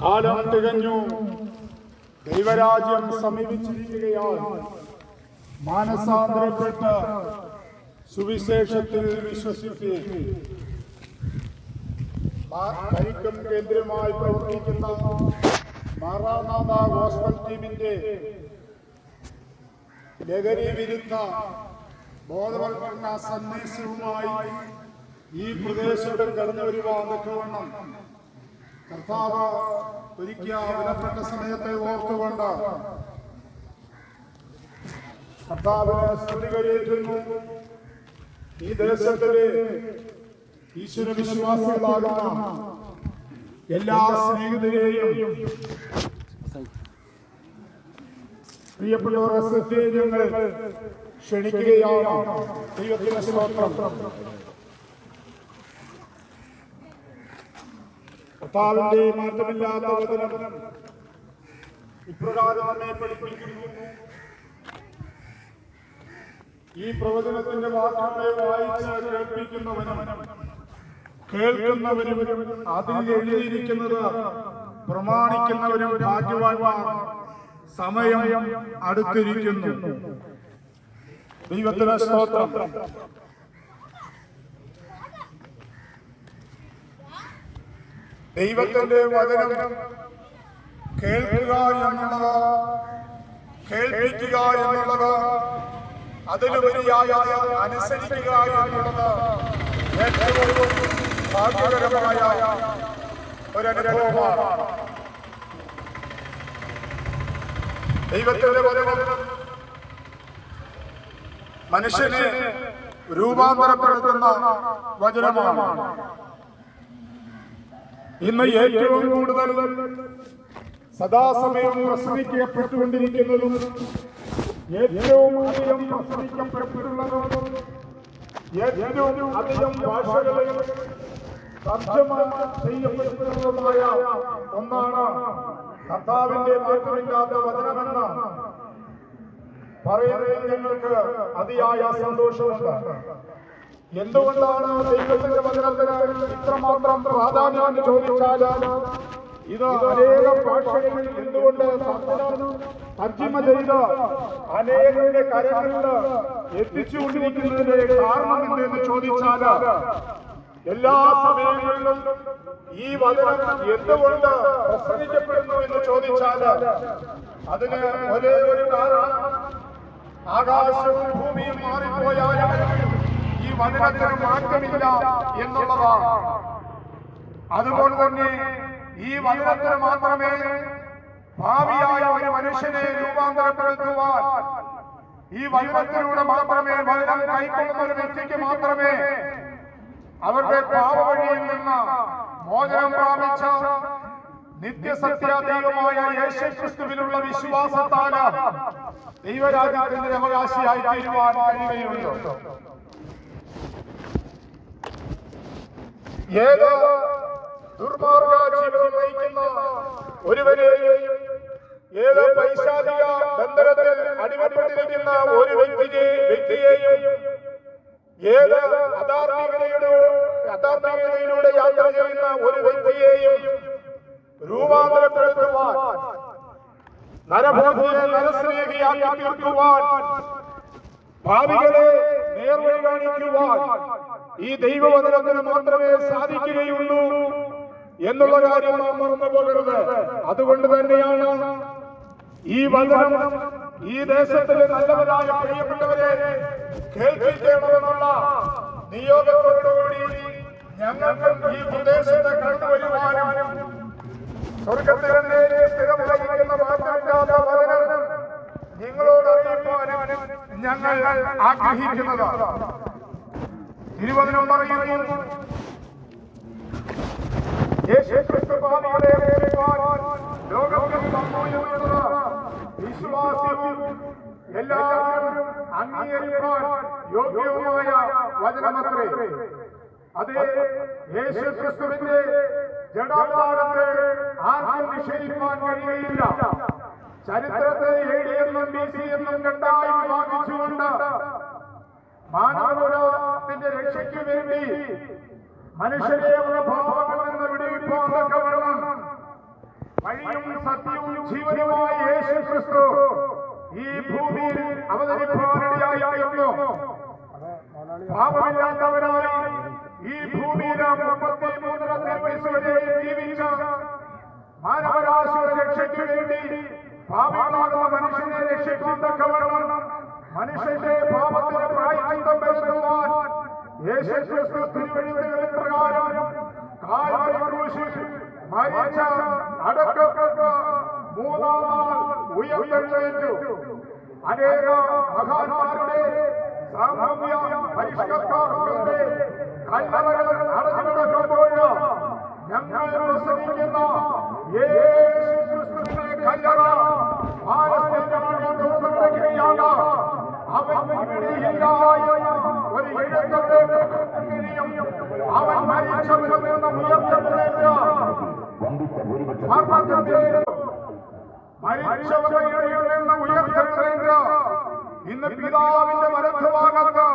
കാലം തികഞ്ഞു. ദൈവരാജ്യം സമീപിച്ചിരിക്കുകയാണ്. മാനസാന്തരപ്പെട്ട് സുവിശേഷത്തിൽ വിശ്വസിക്കുകയും കരിക്കും കേന്ദ്രമായി പ്രവർത്തിക്കുന്ന മാറാനാഥ ഗോസ്ബൽ ടീമിന്റെ ലഹരി വിരുദ്ധ ബോധവൽക്കരണ സന്ദേശവുമായി ഈ പ്രദേശത്ത് കടന്നു തക്കവണ്ണം കർത്താവ് ഒരിക്കൽ വിലപ്പെട്ട സമയത്തെ ഓർത്തുകൊണ്ട് കർത്താവിനെ സ്തുതികരേറ്റുന്നു. ഈ ദേശത്തിലെ ഈശ്വര വിശ്വാസികളാകുന്ന എല്ലാ സ്നേഹിതരെയും പ്രിയപ്പെട്ടവർ സത്യങ്ങൾ ക്ഷണിക്കുകയാണ് ദൈവത്തിന്റെ സ്തോത്രം. കർത്താവിന്റെ മാറ്റമില്ലാത്ത വചനം. ഇപ്രകാരം നമ്മെ പഠിപ്പിക്കുന്നു. ഈ പ്രവചനത്തിന്റെ വാക്കുകളെ വായിച്ച് കേൾപ്പിക്കുന്നവനും കേൾക്കുന്നവരും അതിൽ എഴുതിയിരിക്കുന്നത് പ്രമാണിക്കുന്നവരും ഭാഗ്യവാന്മാർ സമയം അടുത്തിരിക്കുന്നു. ദൈവത്തിന് സ്തോത്രം. ദൈവത്തിന്റെ വചനം കേൾക്കുക എന്നുള്ളത്. കേൾപ്പിക്കുക എന്നുള്ളത്. അതിലുപരിയായ അനുസരിക്കുക എന്നുള്ളത്. ഏറ്റവും ഭാഗ്യകരമായ ഒരനുഭവമാണ്. ദൈവത്തിന്റെ വചനം മനുഷ്യനെ രൂപാന്തരപ്പെടുത്തുന്ന വചനമാണ്. ഇന്ന് ഏറ്റവും കൂടുതൽ സദാസമയം പ്രസംഗിക്കപ്പെട്ടുകൊണ്ടിരിക്കുന്നതും ഏറ്റവും അധികം പ്രസംഗിക്കപ്പെട്ടുള്ളതും ഏറ്റവും അധികം ഭാഷകളിൽ തർജമ ചെയ്യപ്പെട്ടിട്ടുള്ളതുമായ ഒന്നാണ് കർത്താവിന്റെ മാറ്റമില്ലാത്ത വചനമെന്ന് പറയുന്നതിൽ ഞങ്ങൾക്ക് അതിയായ സന്തോഷമുണ്ട്. എന്തുകൊണ്ടാണ് ദൈവത്തിന്റെ വചനത്തിന് ഇത്രമാത്രം പ്രാധാന്യം ചോദിച്ചാൽ ഇത് അനേക ഭാഷകളിൽ എന്തുകൊണ്ട് തർജിമ ചെയ്ത് അനേകരുടെ കരങ്ങളിൽ എത്തിച്ചുകൊണ്ടിരിക്കുന്നതിന്റെ കാരണം എന്തെന്ന് ചോദിച്ചാൽ എല്ലാ സമയങ്ങളിലും ഈ വചനം എന്തുകൊണ്ട് പ്രസംഗിക്കപ്പെടുന്നു എന്ന് ചോദിച്ചാൽ അതിന് ഒരേ ഒരു കാരണം ആകാശവും ഭൂമിയും മാറിപ്പോയാലും വചനത്തിന് മാറ്റമില്ല എന്നുള്ളതാണ്. അതുപോലെ തന്നെ ഈ വചനത്തിന് മാത്രമേ ഭാവിയായ ഒരു മനുഷ്യനെ രൂപാന്തരപ്പെടുത്തുവാൻ ഈ വചനത്തിലൂടെ മാത്രമേ വചനം കൈക്കൊള്ളുന്ന ഒരു വ്യക്തിക്ക് മാത്രമേ അവരുടെ പാവവഴിയിൽ നിന്ന് മോചനം പ്രാപിച്ച നിത്യസത്യ ദൈവമായ യേശുക്രിസ്തുവിലുള്ള വിശ്വാസത്താല ദൈവരാജ്യത്തിന്റെ അവകാശിയായി തീരുവാൻ കഴിയുകയുള്ളൂ. ഏത് ദുർമാർഗ ജീവിതം നയിക്കുന്ന ഒരുവനെയും ഏത് പൈശാചിക ബന്ധനത്തിൽ അടിമപ്പെട്ടിരിക്കുന്ന ഒരു വ്യക്തിയെ വ്യക്തിയെയും ഏത് അധാർമികതയുടെ അധാർമികതയിലൂടെ യാത്ര ചെയ്യുന്ന ഒരു വ്യക്തിയെയും രൂപാന്തരപ്പെടുത്തുവാൻ നരഭോഗിയെ നരസ്നേഹിയാക്കി തീർക്കുവാൻ ഭാവികളെ നേർവഴി കാണിക്കുവാൻ ഈ ദൈവവചനത്തിന് മാത്രമേ സാധിക്കുകയുള്ളൂ എന്നുള്ള കാര്യം നാം മറന്നു പോകരുത്. അതുകൊണ്ട് തന്നെയാണ് ഈ വചനം ഈ ദേശത്തിലെ നല്ലവരായ പ്രിയപ്പെട്ടവരെ കേൾപ്പിക്കണമെന്നുള്ള നിയോഗത്തോടുകൂടി ഞങ്ങൾക്ക് ഈ പ്രദേശത്തെ കടന്നു വരുവാനും സ്വർഗത്തിലെ മാറ്റമില്ലാത്ത വചനം നിങ്ങളോട് അറിയിപ്പാനും ഞങ്ങൾ ആഗ്രഹിക്കുന്നത് തിരുവചനം പറയുന്നു ലോകത്തിൽ എന്നുള്ള വിശ്വാസവും എല്ലാവരും അംഗീകരിക്കാൻ യോഗ്യവുമായ വചനമത്രേ. അതെ യേശുക്രിസ്തുവിന്റെ ജഡാകാരത്തെ ആർക്കും നിഷേധിക്കാൻ കഴിയുകയില്ല ചരിത്രത്തെ എ എന്നും ബി സി എന്നും രണ്ടായി വിഭാഗിച്ചുകൊണ്ട് മാനവകുലത്തിന്റെ രക്ഷയ്ക്ക് വേണ്ടി മനുഷ്യരെ അവരുടെ ഭാവങ്ങളിൽ വരണം. വഴിയും സത്യവും ജീവനുമായ യേശു ക്രിസ്തു ഈ ഭൂമിയിൽ അവതരിപ്പാനിടയായിരുന്നു പാപമില്ലാത്തവരായി ഈ ഭൂമിയിൽ മുപ്പത്തി മൂന്നര ജീവിച്ച മാനവരാശിയുടെ രക്ഷയ്ക്ക് വേണ്ടി പാപമാകുന്ന മനുഷ്യനെ മനുഷ്യന്റെ പാപത്തിന് പ്രായശ്ചിത്തം വരുത്തുവാൻ ക്രിസ്തു പ്രകാരം മരിച്ച ഉയർത്തെഴുന്നേറ്റു. അനേക ഞങ്ങൾ പ്രസംഗിക്കുന്ന യേശുക്രിസ്തുവിന്റെ കല്ലറ അവൻ മരിച്ചവരിൽ നിന്ന് ഉയർത്തപ്പെടേണ്ട മരിച്ചവരുടെ നിന്ന് ഉയർത്തെഴുന്നേറ്റ ഇന്ന് പിതാവിന്റെ വലത്തുഭാഗത്ത്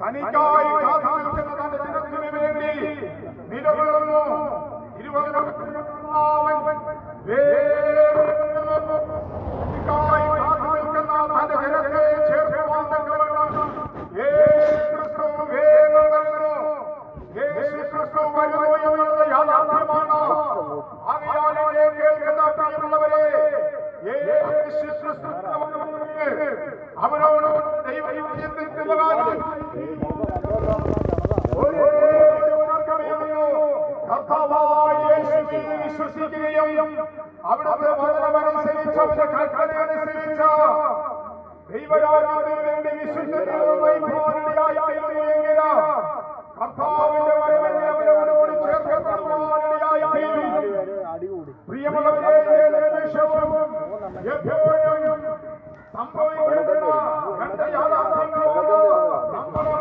തനിക്കായി കാത്തു തന്റെ ജനത്തിനു വേണ്ടി നിലകൊള്ളുന്നു തനിക്കായി കാത്തു നിൽക്കുന്ന തന്റെ ജനത്തെ ചേർക്കുവാൻ തക്കവണ്ണം യേശുക്രിസ്തു വരുന്നു എന്നുള്ളത് യാഥാർത്ഥ്യമാണ് എന്നെ കേൾക്കുന്ന പ്രിയമുള്ളവരെ യേശുക്രിസ്തു അവനോട് ദൈവത്തിന്റെ വിശ്വസിക്കുകയും അവിടുത്തെ വചനമനുസരിച്ച് അവന്റെ കൽപ്പനയനുസരിച്ച് ദൈവരാജ്യത്തിന് വേണ്ടി വിശ്വസിക്കുന്നതുമായി പോരാടിയായിരുന്നുവെങ്കിൽ എപ്പോഴും സംഭവിക്കുന്ന രണ്ട് യാഥാർത്ഥ്യങ്ങളുണ്ട്. നമ്മുടെ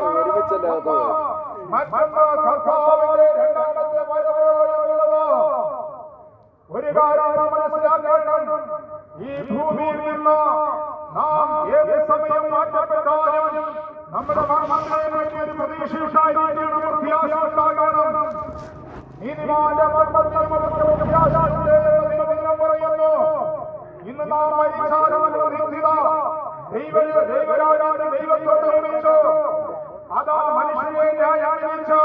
മറ്റൊന്ന് കർത്താവിന്റെ രണ്ടാമത്തെ വരവ് എന്നുള്ളത്. ഒരു കാര്യം മനസ്സിലാക്കണം ഈ ഭൂമിയിൽ നിന്ന് നാം ഏത് സമയം മാറ്റപ്പെട്ടാലും നമ്മുടെ മരണത്തെ പറ്റി ഒരു പ്രതീക്ഷയുണ്ടായിരിക്കണം പ്രത്യാശ ഉണ്ടാകണം നീതിമാന്റെ മരണത്തിനും എന്ന് പറയുന്നു ഇന്ന് നാം മരിച്ചാലും അനുവദിക്കുക ദൈവ ദൈവരാജാന്റെ ദൈവത്തോട് വിളിച്ചു അതാ മനുഷ്യനെ ന്യായീകരിച്ച്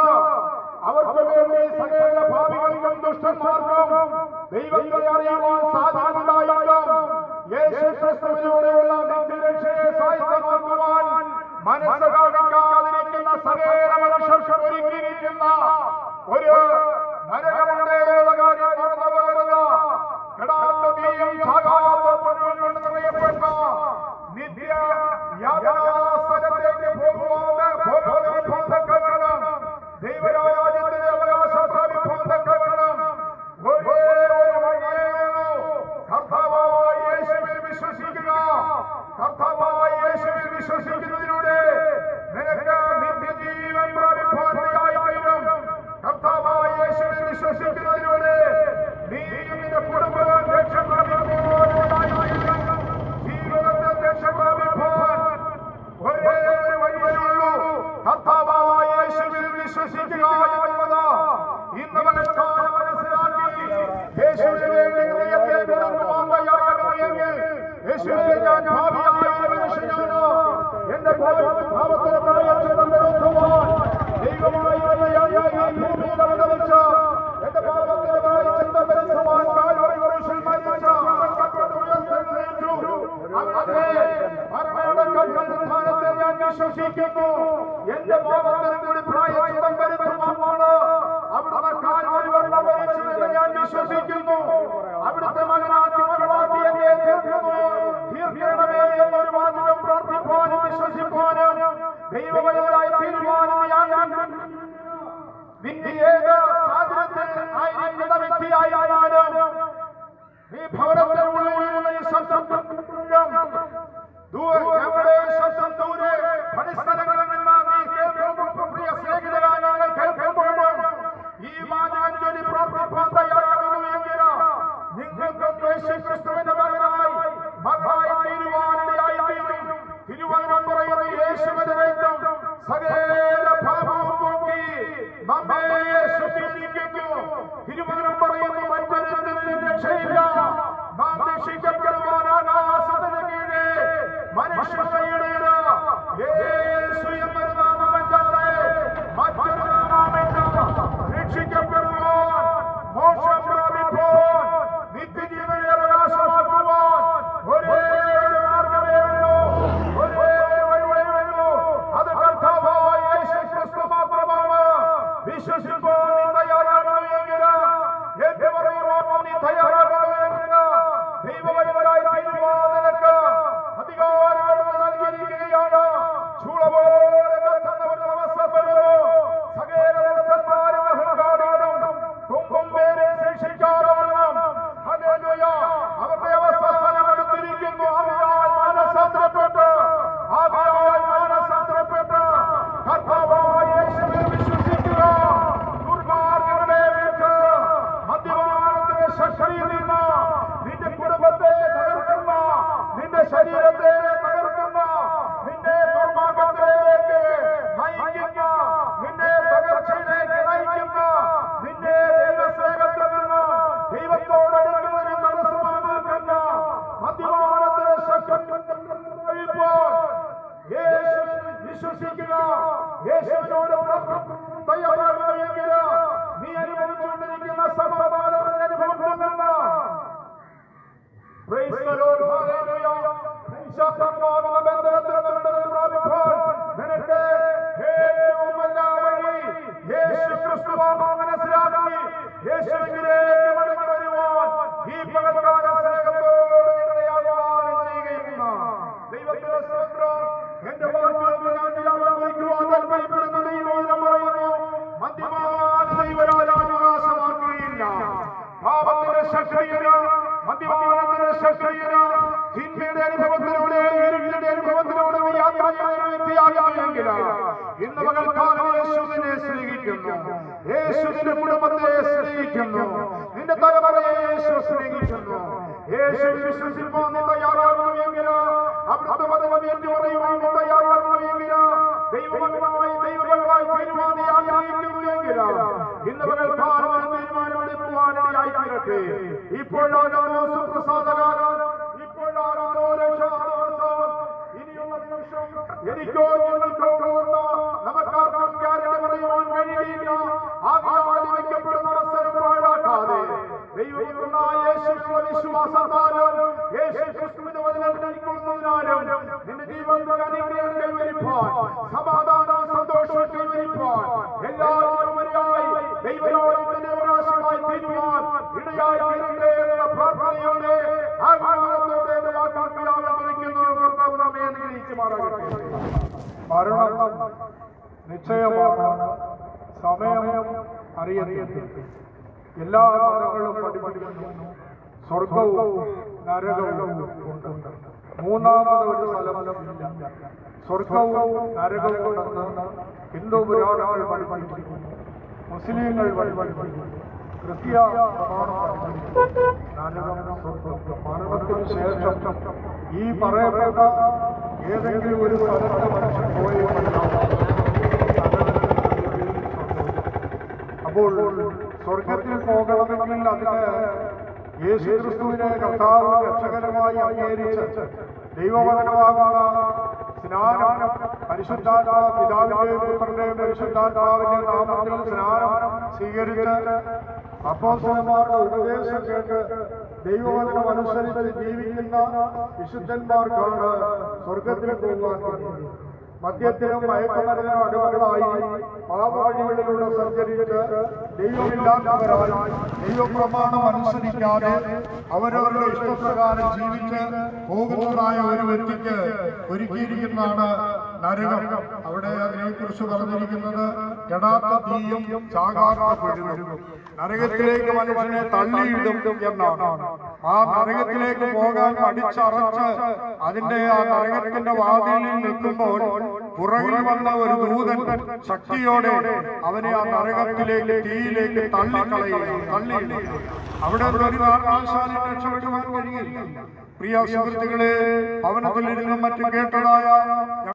അവർക്ക് വേണ്ടി സകല ഭാവികൾക്കും ദുഷ്ടന്മാർക്കും ദൈവത്തെ അറിയുവാൻ സാധ്യതയുണ്ടായിട്ടും യേശു ക്രിസ്തുവിലൂടെയുള്ള നിത്യരക്ഷയെ സാധ്യമാക്കുവാൻ മനസ്സ് കാണിക്കാതിരിക്കുന്ന സകല മനുഷ്യർക്ക് ഒരുക്കിയിരിക്കുന്ന ഒരു വിശ്വസിക്കുന്നതിലൂടെ നീയും നിന്റെ കുടുംബവും രക്ഷ പ്രാപിക്കുവാൻ ഇടയായിത്തീരും. ജീവിതത്തിൽ രക്ഷ പ്രാപിപ്പാൻ ഒരേ ഒരു വഴിയേ കർത്താവായ യേശുവിൽ വിശ്വസിക്കുക എന്നുള്ളത് ഇന്ന് പകൽക്കാലം മനസ്സിലാക്കി യേശുവിന് വേണ്ടി ഹൃദയത്തെ യേശുവെ ഞാൻ ഭാവിയായ വിശ്വസിക്കുന്നു അവിടുത്തെ എന്നെ തീർക്കുന്നു. തീർക്കണമേ എന്നൊരു വാചകം പ്രാർത്ഥിപ്പാനും വിശ്വസിപ്പാനും ദൈവമയവരായി തീരുമാനം നിന്റെ ഏത് സാഹചര്യത്തിൽ ആയിരിക്കുന്ന വ്യക്തിയായാലും നീ ഭവനത്തിന് ഉള്ളിൽ ഈ ശബ്ദം ഞങ്ങളുടെ ശബ്ദം ദൂരെ. ऋषिक തിന്മയുടെ അനുഭവത്തിലൂടെ ഇരുട്ടിന്റെ അനുഭവത്തിലൂടെ യാത്ര ചെയ്യുന്ന വ്യക്തിയാകുമെങ്കിൽ ഇന്ന് പകൽക്കാലം യേശുവിനെ സ്നേഹിക്കുന്നു. യേശുവിന്റെ കുടുംബത്തെ സ്നേഹിക്കുന്നു. നിന്റെ തലമുറയെ യേശു സ്നേഹിക്കുന്നു. യേശു വിശ്വസിപ്പാൻ തയ്യാറാകണമെങ്കിൽ അവിടുത്തെ മതം എന്ന് പറയുവാൻ നീ ദൈവമകമായി ദൈവപരമായി തീരുമാനം ആഗ്രഹിക്കുന്നുവെങ്കിൽ ഇന്ന് പകൽക്കാലം തീരുമാനമെടുക്കുവാനിടയായി തീരട്ടെ ഇപ്പോഴാണോ സുപ്രസാദകാലം ഇപ്പോഴാണോ രക്ഷാദിവസം ഇനിയുള്ള നിമിഷം എനിക്കോ ഞങ്ങൾക്കോ ഉള്ള നമുക്കാർക്കും കാര്യം പറയുവാൻ കഴിയില്ല ആകയാൽ വയ്ക്കപ്പെടുന്ന അവസരം പാഴാക്കാതെ യേശുവിന്റെ വിശ്വാസത്താലും യേശു അനുഗ്രഹിക്കുമാറാകട്ടെ മരണം നിശ്ചയമാണ് സമയം അറിയത്തില്ല. എല്ലാ മതങ്ങളും പഠിപ്പിക്കുന്നു. സ്വർഗവും നരകവും ഉണ്ട്. മൂന്നാമത് ഒരു സ്ഥലമില്ല സ്വർഗവും നരകവും ഉണ്ടെന്ന് ഹിന്ദു പുരാണങ്ങൾ പഠിപ്പിക്കുന്നു. മുസ്ലിങ്ങൾ വഴി പഠിപ്പിക്കുന്നു. സ്വർഗം മരണത്തിന് ശേഷം ഈ പറയപ്പെട്ട ഏതെങ്കിലും ഒരു സ്ഥലത്ത് മനുഷ്യൻ പോയി അപ്പോൾ സ്വർഗത്തിൽ പോകണമെങ്കിൽ അതിന് യേശു ക്രിസ്തുവിനെ കർത്താവ് രക്ഷകരമായി അംഗീകരിച്ച് ദൈവവചനമാകുന്ന സ്നാനം പരിശുദ്ധാത്മാവ് പിതാവിന്റെയും പുത്രന്റെയും പരിശുദ്ധാത്മാവിന്റെ നാമത്തിൽ സ്നാനം സ്വീകരിച്ച് അപ്പോസ്തലന്മാരുടെ ഉപദേശം കേട്ട് ദൈവവചനം അനുസരിച്ച് ജീവിക്കുന്ന വിശുദ്ധന്മാർക്കാണ് സ്വർഗത്തിൽ പോകുവാൻ. മദ്യത്തിനും മയക്കുമരുന്നിനും അടിമകളായി പാപവഴികളിലൂടെ സഞ്ചരിച്ച് ദൈവമില്ലാത്തവരായി ദൈവപ്രമാണം അനുസരിക്കാതെ അവരവരുടെ ഇഷ്ടപ്രകാരം ജീവിച്ച് പോകുന്നതായ ഒരു വ്യക്തിക്ക് ഒരുക്കിയിരിക്കുന്നതാണ് നരകം. അവിടെ അതിനെക്കുറിച്ച് പറഞ്ഞിരിക്കുന്നത് കെടാത്ത തീയും ചാകാത്ത പുഴുവും നരകത്തിലേക്ക് മനുഷ്യനെ തള്ളിയിടും എന്നാണ്. ആ നരകത്തിലേക്ക് പോകാൻ അടിച്ചറച്ച് അതിന്റെ ആ നരകത്തിന്റെ വാതിലിൽ നിൽക്കുമ്പോൾ പുറകിൽ വന്ന ഒരു ദൂതൻ ശക്തിയോടെ അവനെ ആ നരകത്തിലേക്ക് തീയിലേക്ക് തള്ളിക്കളയുക തള്ളി അവിടെ ഒരു കാരണവശാലും രക്ഷപ്പെടുവാൻ കഴിയില്ല. പ്രിയ സുഹൃത്തുക്കളെ ഭവനത്തിൽ നിന്നും മറ്റും കേട്ടതായ